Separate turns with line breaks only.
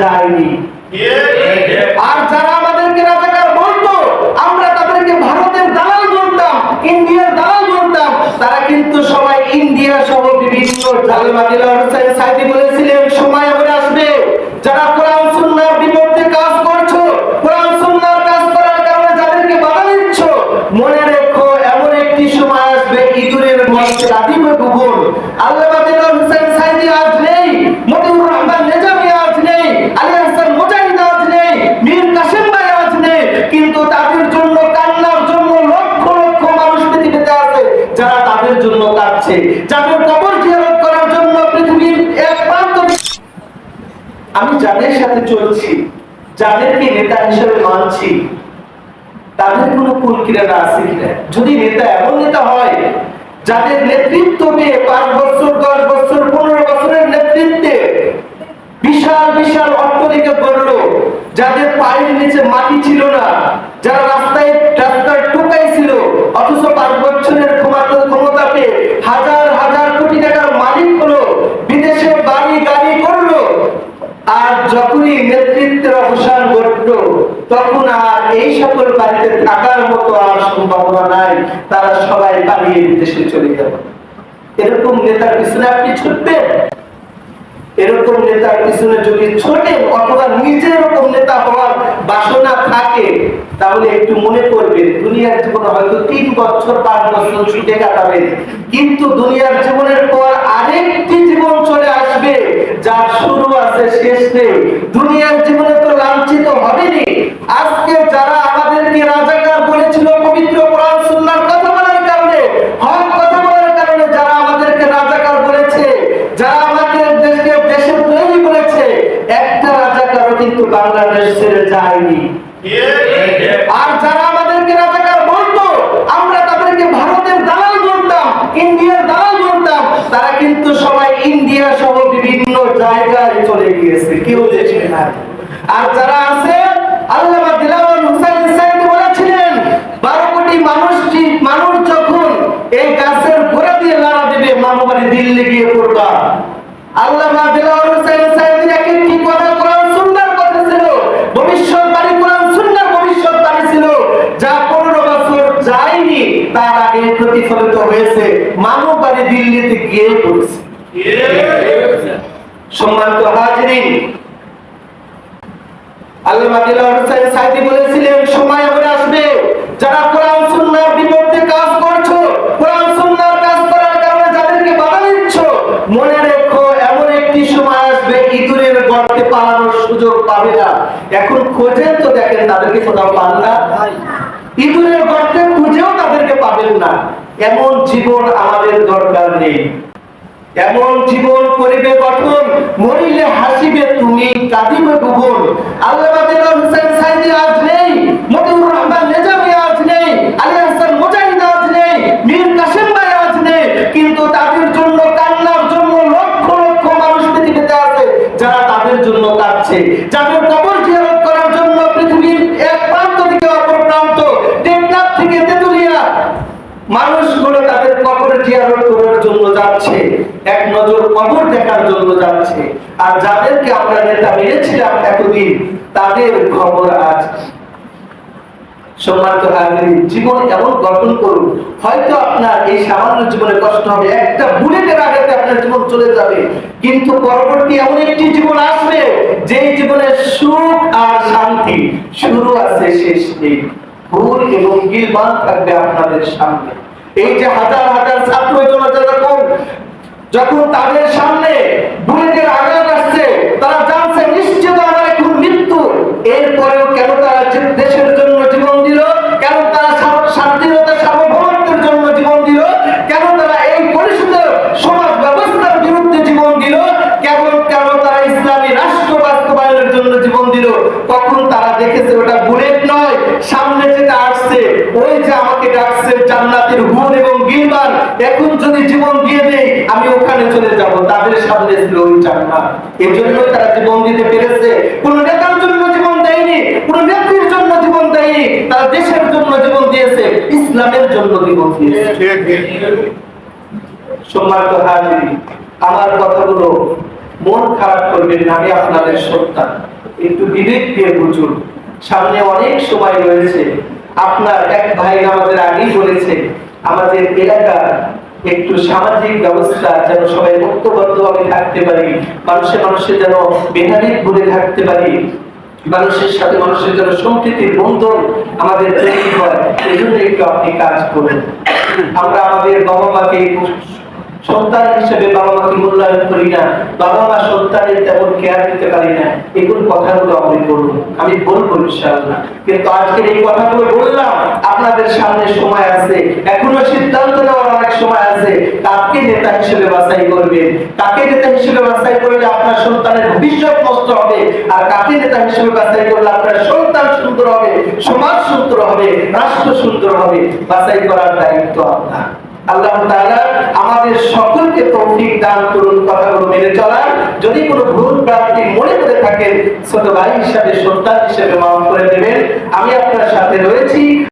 যায়নি। আর যারা আমাদেরকে রাজাকার বলতো, আমরা তাদেরকে ভারতের দালাল বলতাম, ইন্ডিয়ার দালাল বলতাম, তারা কিন্তু সবাই ইন্ডিয়া সহ বিভিন্ন সাইদি বলেছিলেন, সময় আসবে। যারা কোরআন সুন্নাহর বিপক্ষে কাজ করছ, কোরআন সুন্নাহর কাজ করার কারণে যাদেরকে বাধা দিচ্ছ, মনে রেখো, এমন একটি সময় আসবে, ইঁদুরের মধ্যে যাদের সাথে চলছি, যাদেরকে নেতা হিসেবে মানছি, তাদের কোনো কুল কিরানা আছে কিনা যদি নেতা এমন নেতা হয়, যাদের নেতৃত্ব পেয়ে পাঁচ বছর, দশ বছর, পনেরো বছরের নেতৃত্বে বিশাল বিশাল অট্টলিকা বলল যাদের পায়ের নিচে মাটি ছিল না, যারা রাস্তায় রাস্তার টোকাই ছিল অথচ পাঁচ বছরের ক্ষমতা ক্ষমতা পেয়ে হাজার হাজার কোটি টাকার মালিক হলো বিদেশে বাড়ি গাড়ি করল আর যখনই নেতৃত্বের অবসান ঘটলো তখন আর এই সকল বাড়িতে থাকার মতো আর সম্ভাবনা নাই। তারা সবাই পালিয়ে বিদেশে চলে গেল। এরকম নেতার পিছনে আপনি ছুটবেন? এরকম নেতার পিছনে যদি ছোটেন, অথবা নিজে এরকম নেতা হওয়ার বাসনা থাকে, তাহলে একটু মনে করবেন, দুনিয়ার জীবনে হয়তো তিন বছর, পাঁচ বছর ছুটে কাটাবেন। কিন্তু দুনিয়ার জীবনের পর আরেকটি জীবন চলে আসবে, যার শুরু আছে, শেষ নেই। দুনিয়ার জীবনে তো লাঞ্ছিত জায়গায় চলে গিয়েছে, কেউ দেশে নাই। আর যারা আছে, আল্লামা দিলাওয়ার হুসাইন সাইদি বলেছিলেন, বারো কোটি মানুষ মানুষ যখন এই গাছের গোড়া দিয়ে লাড়া দেবে, মামাবাড়ি দিল্লি গিয়ে পড়বা। আল্লামা দিলাওয়ার হুসাইন এক একটি কথা কোরআন সুন্নাহর কথা ছিল? ভবিষ্যৎবাণী কোরআন সুন্নাহর ভবিষ্যৎবাণী ছিল। যা পনেরো বছর যায়নি, তার আগে প্রতিফলিত হয়েছে মানব বাড়ি দিল্লিতে গিয়ে পড়েছে। সম্মানিত সাইদি বলেছিলেন, সময় এমন আসবে। যারা কোরআন সুন্নাহর কাজ করছ, কোরআন সুন্নাহর কাজ করার কারণে যাদেরকে বাধা দিচ্ছ, মনে রেখো, এমন একটি সময় আসবে, ইঁদুরের গর্তে পালানোর সুযোগ পাবে না। এখন খোঁজেন তো দেখেন তাদেরকে কোথাও পান না। ইঁদুরের গর্তে খুঁজেও তাদেরকে পাবেন না। এমন জীবন আমাদের দরকার নেই। এমন জীবন করিবে গঠন, মরিলে হাসিবে তুমি, কাঁদিবে ভুবন। আল্লাহ হোসেন সাইদি আজ নেই মতিউর রহমান জিয়ারত করার জন্য যাচ্ছে, এক নজর কবর দেখার জন্য যাচ্ছে। আর যাদেরকে আমরা নেতা মেরেছিলাম এতদিন, তাদের খবর আজ। জীবন এমন গঠন করুন। হয়তো আপনার এই সামান্য জীবনে কষ্ট হবে, একটা বুলেটের আঘাতে আপনার জীবন চলে যাবে। কিন্তু পরবর্তী এমন একটি জীবন আসবে যে জীবনে সুখ আর শান্তি শুরু আছে শেষ নেই। ভুল এবং গিলবান থাকবে আপনাদের সামনে। এই যে হাজার হাজার ছাত্র যখন যখন তাদের সামনে বুলেটের আঘাত আসছে, তারা জানছে নিশ্চিত আমার এখন মৃত্যু। এরপরেও কেন তারা দেশের জন্য ওখানে চলে যাব তাদের সামনে ছিল ওই জান্নাত এজন্যই তারা জীবন দিতে পেরেছে। কোন নেতার জন্য জীবন দেয়নি কোন নেত্রীর জন্য জীবন দেয়নি তারা দেশের জন্য জীবন দিয়েছে ইসলামের জন্য জীবন দিয়েছে। সম্মানিত হাজিরি আমার কথাগুলো মন খারাপ করবেন না আমি আপনাদের সন্তান একটু বিবেক দিয়ে বুঝুন। সামনে অনেক সময় রয়েছে। আপনার এক ভাই আমাদের আগেই বলেছে আমাদের এলাকার একটু সামাজিক ব্যবস্থা যেন সবাই ঐক্যবদ্ধভাবে থাকতে পারি, মানুষে মানুষে যেন বেহারিক ভুলে থাকতে পারি, মানুষের সাথে মানুষের যেন সম্প্রীতির বন্ধন আমাদের তৈরি হয় এই জন্য একটু আপনি কাজ করুন। আমরা আমাদের বাবা মাকে সন্তান হিসেবে বাবা মাকে মূল্যায়ন করি না, বাবা মা সন্তানের তেমন কেয়ার দিতে পারি না, এগুলো কথাগুলো আমি বলব। আমি বলব কিন্তু আজকের এই কথাগুলো বললাম, আপনাদের সামনে সময় আছে। এখনও সিদ্ধান্ত নেওয়ার অনেক সময় আছে। কাকে নেতা হিসেবে বাছাই করবেন? কাকে নেতা হিসেবে বাছাই করলে আপনার সন্তানের ভবিষ্যৎ নষ্ট হবে? আর কাকে নেতা হিসেবে বাছাই করলে আপনার সন্তান সুন্দর হবে? সমাজ সুন্দর হবে? রাষ্ট্র সুন্দর হবে? বাছাই করার দায়িত্ব আপনার। আল্লাহ তাআলা আমাদের সকলকে তৌফিক দান করুন, কথাগুলো মেনে চলার। যদি কোনো ভুল প্রাপ্তি মনে করে থাকেন ছোট ভাই হিসাবে, সন্তান হিসেবে মাফ করে দেবেন। আমি আপনার সাথে রয়েছি।